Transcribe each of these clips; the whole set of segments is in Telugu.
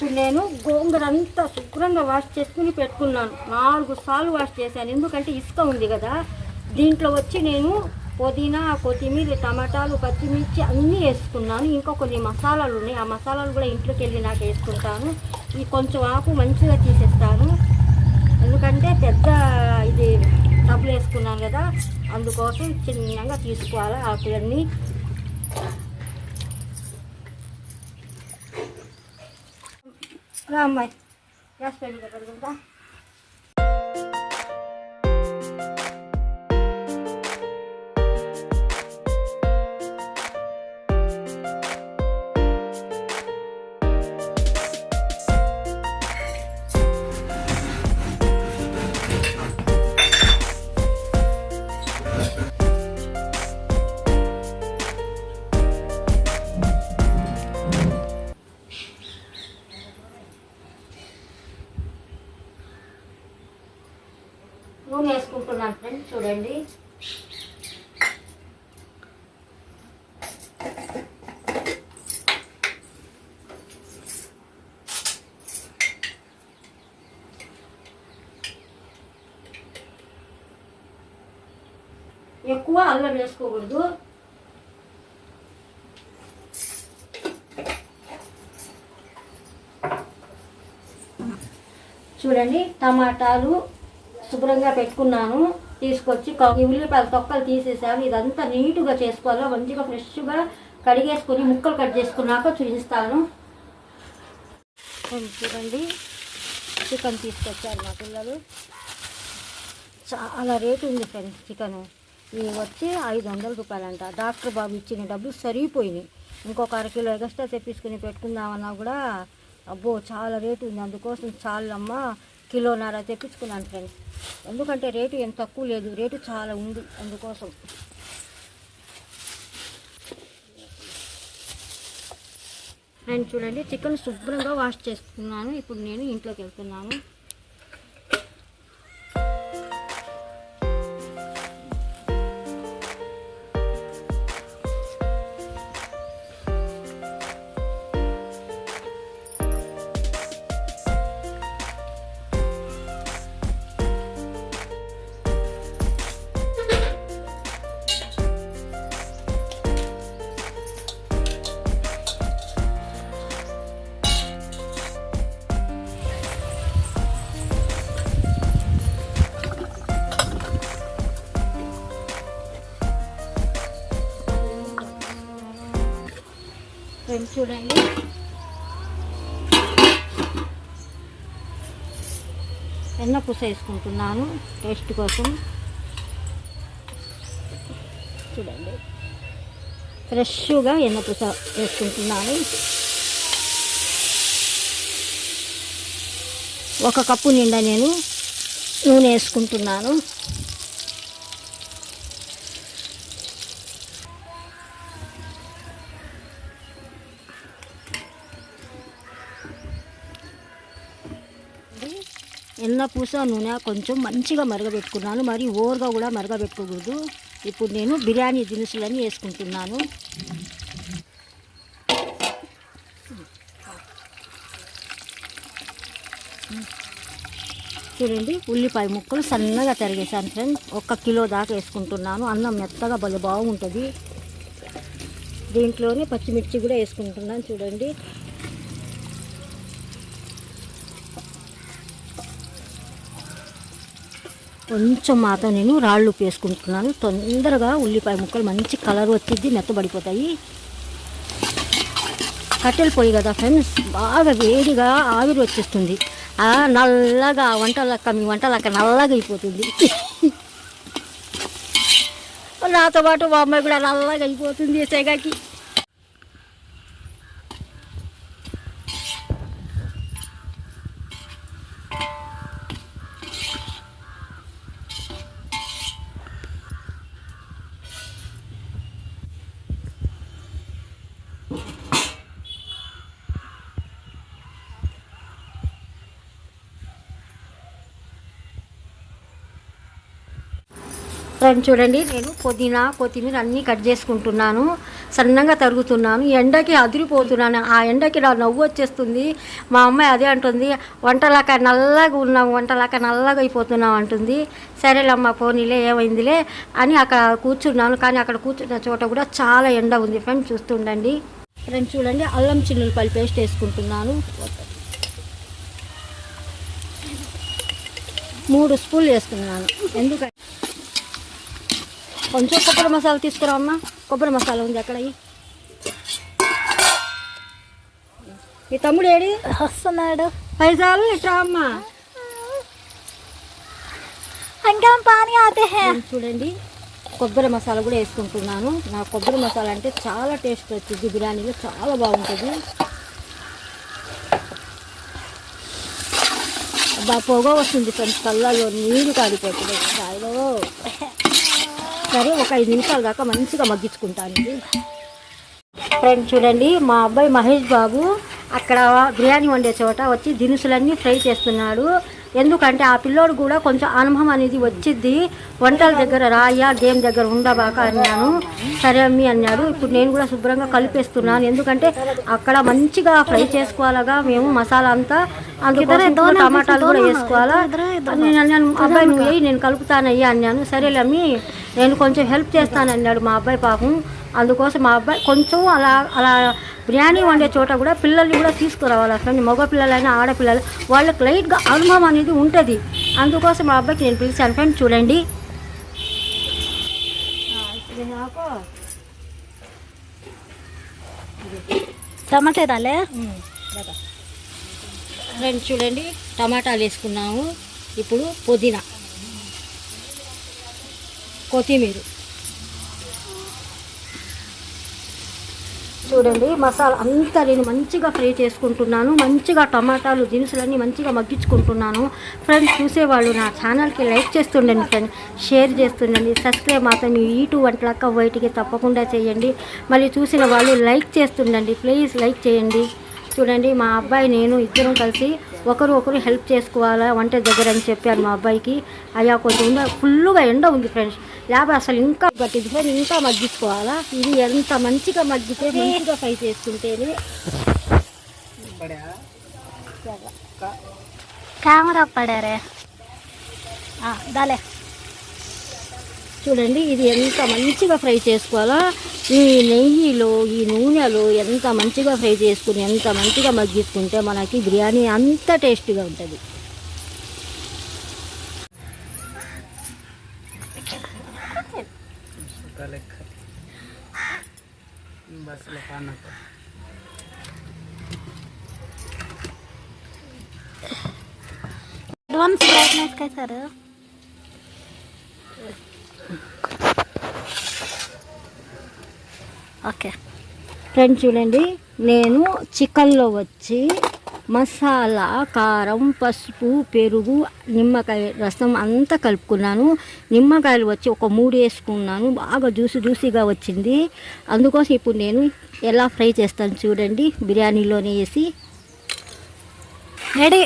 ఇప్పుడు నేను గోంగూర అంతా శుభ్రంగా వాష్ చేసుకుని పెట్టుకున్నాను. నాలుగు సార్లు వాష్ చేశాను. ఎందుకంటే ఇసుక ఉంది కదా. దీంట్లో వచ్చి నేను పుదీనా కొత్తిమీర టమాటాలు పచ్చిమిర్చి అన్నీ వేసుకున్నాను. ఇంకా కొన్ని మసాలాలు ఉన్నాయి. ఆ మసాలాలు కూడా ఇంట్లోకి వెళ్ళి నాకు వేసుకుంటాను. ఈ కొంచెం ఆకు మంచిగా తీసేస్తాను. ఎందుకంటే పెద్ద ఇది డబ్బులు వేసుకున్నాను కదా. అందుకోసం చిన్నగా తీసుకోవాలి ఆకులన్నీ. రా అమ్మాయి గ్యాస్ పెళ్ళి పెట్టుకుంటా నూనె ఎక్కువ అల్లం వేసుకోకూడదు. చూడండి టమాటాలు శుభ్రంగా పెట్టుకున్నాను. తీసుకొచ్చి ఈ ఉల్లిపాయలు తొక్కలు తీసేసాను ఇదంతా నీట్గా చేసుకోవాలి? మంచిగా ఫ్రెష్గా కడిగేసుకొని ముక్కలు కట్ చేసుకున్నాక చూపిస్తాను. చూడండి. చికెన్ తీసుకొచ్చారు మా పిల్లలు. చాలా రేటు ఉంది ఫ్రెండ్స్ చికెన్. ఇవి వచ్చి ఐదు వందల రూపాయలంట. డాక్టర్ బాబు ఇచ్చిన డబ్బులు సరిపోయినాయి ఇంకొక అర కిలో ఎగస్ట్రా తెప్పించుకుని పెట్టుకుందామన్నా కూడా అబ్బో చాలా రేటు ఉంది. అందుకోసం చాలమ్మ కిలోన్నర తెప్పించుకున్నాను ఫ్రెండ్స్ ఎందుకంటే రేటు ఏం తక్కువ లేదు. రేటు చాలా ఉంది. అందుకోసం. అండ్ చూడండి చికెన్ శుభ్రంగా వాష్ చేసుకున్నాను. ఇప్పుడు నేను ఇంట్లోకి వెళ్తున్నాను. ఫ్రెండ్స్ చూడండి. ఎన్న పూస వేసుకుంటున్నాను టేస్ట్ కోసం. చూడండి. ఫ్రెష్గా ఎన్న పూస వేసుకుంటున్నాను. ఒక కప్పు నిండా నేను నూనె వేసుకుంటున్నాను. ఎన్న పూస నూనె కొంచెం మంచిగా మరగబెట్టుకున్నాను. మరి ఓవర్గా కూడా మరగబెట్టుకోకూడదు. ఇప్పుడు నేను బిర్యానీ దినుసులని వేసుకుంటున్నాను. చూడండి ఉల్లిపాయ ముక్కలు సన్నగా తరిగేసాను ఫ్రెండ్స్. ఒక కిలో దాకా వేసుకుంటున్నాను. అన్నం మెత్తగా భలే బాగుంటుంది. దీంట్లోనే పచ్చిమిర్చి కూడా వేసుకుంటున్నాను. చూడండి. కొంచెం మాత్రం నేను రాళ్ళు ఉప్పు వేసుకుంటున్నాను తొందరగా ఉల్లిపాయ ముక్కలు మంచి కలర్ వచ్చింది మెత్తబడిపోతాయి. కట్టెలు పొయ్యి కదా ఫ్రెండ్స్ బాగా వేడిగా ఆవిరి వచ్చేస్తుంది. నల్లగా ఆ వంట లెక్క మీ వంట లెక్క నల్లగా అయిపోతుంది. నాతో పాటు మా అమ్మాయి కూడా నల్లగా అయిపోతుంది సెగాకి ఫ్రెండ్ చూడండి నేను పుదీనా కొత్తిమీర అన్నీ కట్ చేసుకుంటున్నాను. సన్నగా తరుగుతున్నాను. ఎండకి అదిరిపోతున్నాను. ఆ ఎండకి నా నవ్వు వచ్చేస్తుంది. మా అమ్మాయి అదే అంటుంది వంటలాక నల్లగా ఉన్నాం వంటలాక నల్లగా అయిపోతున్నాం అంటుంది. సరేలమ్మ పోనీలే ఏమైందిలే అని అక్కడ కూర్చున్నాను. కానీ అక్కడ కూర్చున్న చోట కూడా చాలా ఎండ ఉంది ఫ్రెండ్ చూస్తుండండి. ఫ్రెండ్ చూడండి అల్లం చిన్నులపల్లి పేస్ట్ వేసుకుంటున్నాను. మూడు స్పూన్లు వేసుకున్నాను. ఎందుకంటే కొంచెం కొబ్బరి మసాలా తీసుకురా అమ్మా. కొబ్బరి మసాలా ఉంది అక్కడ. ఈ. తమ్ముడు ఏడి? వస్తున్నాడు. పైసాలు ఇట్రా అమ్మా. ఇంకా పానీ ఆతే చూడండి కొబ్బరి మసాలా కూడా వేసుకుంటున్నాను. నా కొబ్బరి మసాలా అంటే చాలా టేస్ట్ వచ్చింది. బిర్యానీలో చాలా బాగుంటుంది. అబ్బా పొగ వస్తుంది ఫ్రెండ్స్ కళ్ళలో నీరు కాడిపోతుంది చాయలో సరే ఒక ఐదు నిమిషాలు దాకా మంచిగా మగ్గించుకుంటాను. ఫ్రెండ్ చూడండి మా అబ్బాయి మహేష్ బాబు అక్కడ బిర్యానీ వండే చోట వచ్చి దినుసులన్నీ ఫ్రై చేస్తున్నాడు. ఎందుకంటే ఆ పిల్లోడు కూడా కొంచెం అనుభవం అనేది వచ్చింది వంటల దగ్గర రాయ్యా గేమ్ దగ్గర ఉండబాక అన్నాను. సరే అమ్మి అన్నాడు. ఇప్పుడు నేను కూడా శుభ్రంగా కలిపేస్తున్నాను. ఎందుకంటే అక్కడ మంచిగా ఫ్రై చేసుకోవాలగా మేము మసాలా అంతా. అందుకోసం టమాటాలు కూడా వేసుకోవాలా? నేను అన్నాను అబ్బాయి నువ్వు నేను కలుపుతానయ్యా అన్నాను. సరేలే అమ్మి నేను కొంచెం హెల్ప్ చేస్తాను అన్నాడు మా అబ్బాయి పాపం. అందుకోసం మా అబ్బాయి కొంచెం అలా అలా బిర్యానీ వండే చోట కూడా పిల్లల్ని కూడా తీసుకురావాలి. అసలు మగ పిల్లలైనా ఆడపిల్లలు వాళ్ళకి లైట్గా అనుభవం అనేది ఉంటుంది. అందుకోసం మా అబ్బాయికి నేను పిలిచాను. ఫ్రెండ్ చూడండి. టమాటే దాలే? ఫ్రెండ్ చూడండి. టమాటాలు వేసుకున్నాము. ఇప్పుడు పుదీనా. కొత్తిమీర. చూడండి మసాలా అంతా నేను మంచిగా ఫ్రై చేసుకుంటున్నాను. మంచిగా టమాటాలు దినుసులన్నీ మంచిగా మగ్గించుకుంటున్నాను. ఫ్రెండ్స్ చూసేవాళ్ళు నా ఛానల్కి లైక్ చేస్తుండండి ఫ్రెండ్స్ షేర్ చేస్తుండండి. సబ్స్క్రైబ్ మాత్రం మీ యూట్యూబ్ వంటలక్క బయటికి తప్పకుండా చేయండి. మళ్ళీ చూసిన వాళ్ళు లైక్ చేస్తుండండి. ప్లీజ్ లైక్ చేయండి. చూడండి మా అబ్బాయి నేను ఇద్దరం కలిసి ఒకరు ఒకరు హెల్ప్ చేసుకోవాలా వంట దగ్గర అని చెప్పాను మా అబ్బాయికి. అయ్యా కొంచెం ఫుల్గా ఎండ ఉంది ఫ్రెండ్స్ లేకపోతే అసలు ఇంకా పట్టింది ఫ్రెండ్ ఇంకా మగ్గించుకోవాలా? ఇది ఎంత మంచిగా మగ్గితే మంచిగా ఫ్రై చేసుకుంటేనే. కెమెరా పడారే. దాలే. చూడండి ఇది ఎంత మంచిగా ఫ్రై చేసుకోవాలా? ఈ నెయ్యిలో ఈ నూనెలో ఎంత మంచిగా ఫ్రై చేసుకుని ఎంత మంచిగా మగ్గించుకుంటే మనకి బిర్యానీ అంత టేస్టీగా ఉంటుంది. అన్నట్టు అడ్వాన్స్ సార్. ఓకే. ఫ్రెండ్స్ చూడండి నేను చికెన్లో వచ్చి మసాలా కారం పసుపు పెరుగు నిమ్మకాయ రసం అంతా కలుపుకున్నాను. నిమ్మకాయలు వచ్చి ఒక మూడు వేసుకున్నాను. బాగా జ్యూసి జ్యూసీగా వచ్చింది. అందుకోసం ఇప్పుడు నేను ఎలా ఫ్రై చేస్తాను చూడండి. బిర్యానీలోనే వేసి. రెడీ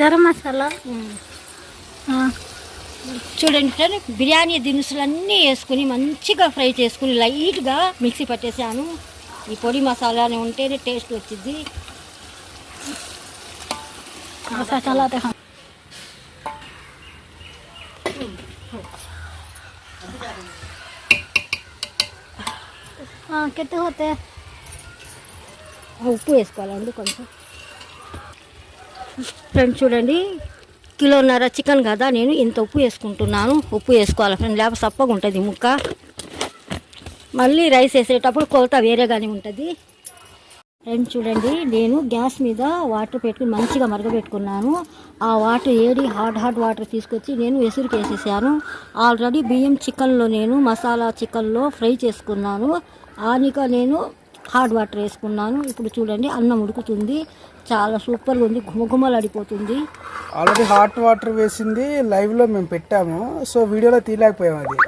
గరం మసాలా చూడండి ఫ్రెండ్ బిర్యానీ దినుసులన్నీ వేసుకుని మంచిగా ఫ్రై చేసుకుని లైట్గా మిక్సీ పట్టేసాను. ఈ పొడి మసాలానే ఉంటేనే టేస్ట్ వచ్చింది మసాలా కెట్టు పోతే ఉప్పు వేసుకోవాలండి కొంచెం ఫ్రెండ్స్ చూడండి కిలోన్నర చికెన్ కదా నేను ఇంత ఉప్పు వేసుకుంటున్నాను. ఉప్పు వేసుకోవాలి ఫ్రెండ్ లేకపోతే సప్పగా ఉంటుంది ముక్క. మళ్ళీ రైస్ వేసేటప్పుడు కొలత వేరేగానే ఉంటుంది. ఫ్రెండ్స్ చూడండి నేను గ్యాస్ మీద వాటర్ పెట్టుకుని మంచిగా మరగబెట్టుకున్నాను. ఆ వాటర్ ఏడి హాట్ హాట్ వాటర్ తీసుకొచ్చి నేను ఎసురుకు వేసేసాను ఆల్రెడీ బియ్యం చికెన్లో నేను మసాలా చికెన్లో ఫ్రై చేసుకున్నాను. ఆనిక నేను హాట్ వాటర్ వేసుకున్నాను. ఇప్పుడు చూడండి అన్నం ఉడుకుతుంది. చాలా సూపర్గా ఉంది. ఘుమఘుమలాడిపోతుంది. ఆల్రెడీ హాట్ వాటర్ వేసింది. లైవ్లో మేము పెట్టాము. సో వీడియోలో తీయలేకపోయాం అది.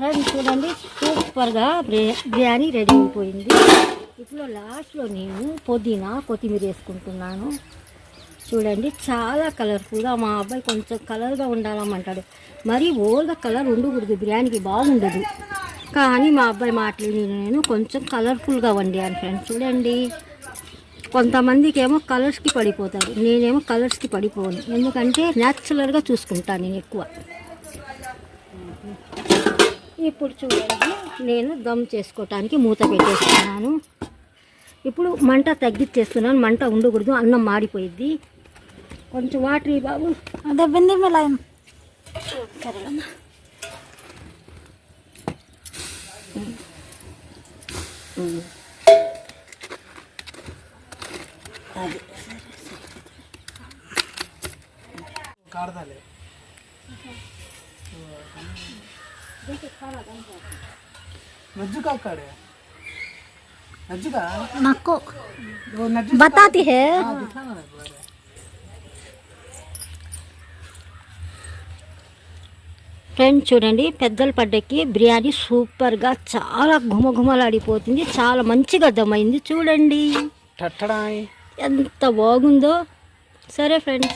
ఫ్రెండ్స్ చూడండి సూపర్గా బిర్యా- బిర్యానీ రెడీ అయిపోయింది. దీంట్లో లాస్ట్లో నేను పుదీనా కొత్తిమీర వేసుకుంటున్నాను. చూడండి చాలా కలర్ఫుల్గా మా అబ్బాయి కొంచెం కలర్గా ఉండాలమ్మంటాడు మరీ ఓల్గా కలర్ ఉండకూడదు బిర్యానీకి బాగుండదు. కానీ మా అబ్బాయి మాట్లాడి నేను కొంచెం కలర్ఫుల్గా వండాను ఫ్రెండ్స్ చూడండి కొంతమందికి ఏమో కలర్స్కి పడిపోతారు. నేనేమో కలర్స్కి పడిపోను. ఎందుకంటే న్యాచురల్గా చూసుకుంటాను నేను ఎక్కువ. ఇప్పుడు చూడండి నేను దమ్ చేసుకోవటానికి మూత పెట్టేస్తున్నాను. ఇప్పుడు మంట తగ్గించేస్తున్నాను మంట ఉండకూడదు అన్నం మాడిపోయిద్ది. కొంచెం వాటర్ బాబు. అదే బింది మిలా సరేనమ్మా అది కాడదాలే నజ్జు కాకాడే నజ్జుగా నాకు वो नज्जू बताती है हाँ, दिखाना ना एक बार। ఫ్రెండ్స్ చూడండి పెద్దల పడ్డకి బిర్యానీ సూపర్గా చాలా ఘుమఘుమలాడిపోతుంది చాలా మంచిగా దమ్మైంది చూడండి ठठड़ाई ఎంత బాగుందో సరే ఫ్రెండ్స్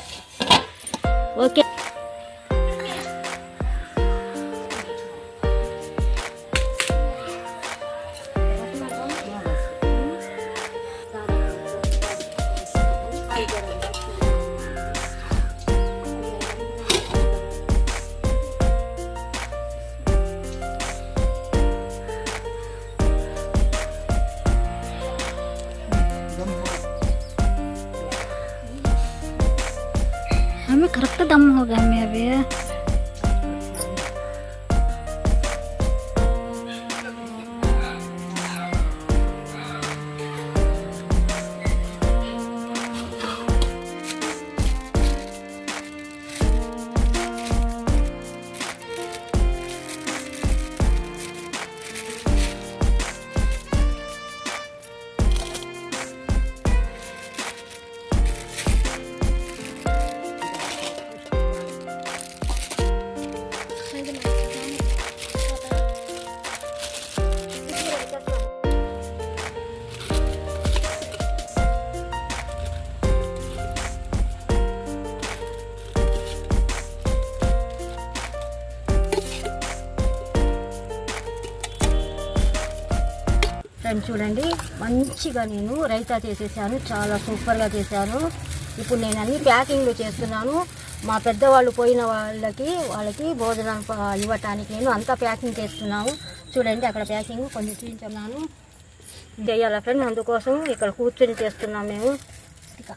हमें करेक्ट दम हो गया हमें अभी ఫ్రెండ్స్ చూడండి. మంచిగా నేను రైతా చేసేసాను. చాలా సూపర్గా చేశాను ఇప్పుడు నేను అన్ని ప్యాకింగ్లు చేస్తున్నాను. మా పెద్దవాళ్ళు పోయిన వాళ్ళకి వాళ్ళకి భోజనం ఇవ్వటానికి నేను అంతా ప్యాకింగ్ చేస్తున్నాను. చూడండి అక్కడ ప్యాకింగ్ కొంచెం చూపించున్నాను చేయాలా ఫ్రెండ్ అందుకోసం ఇక్కడ కూర్చొని చేస్తున్నాం మేము. ఇక.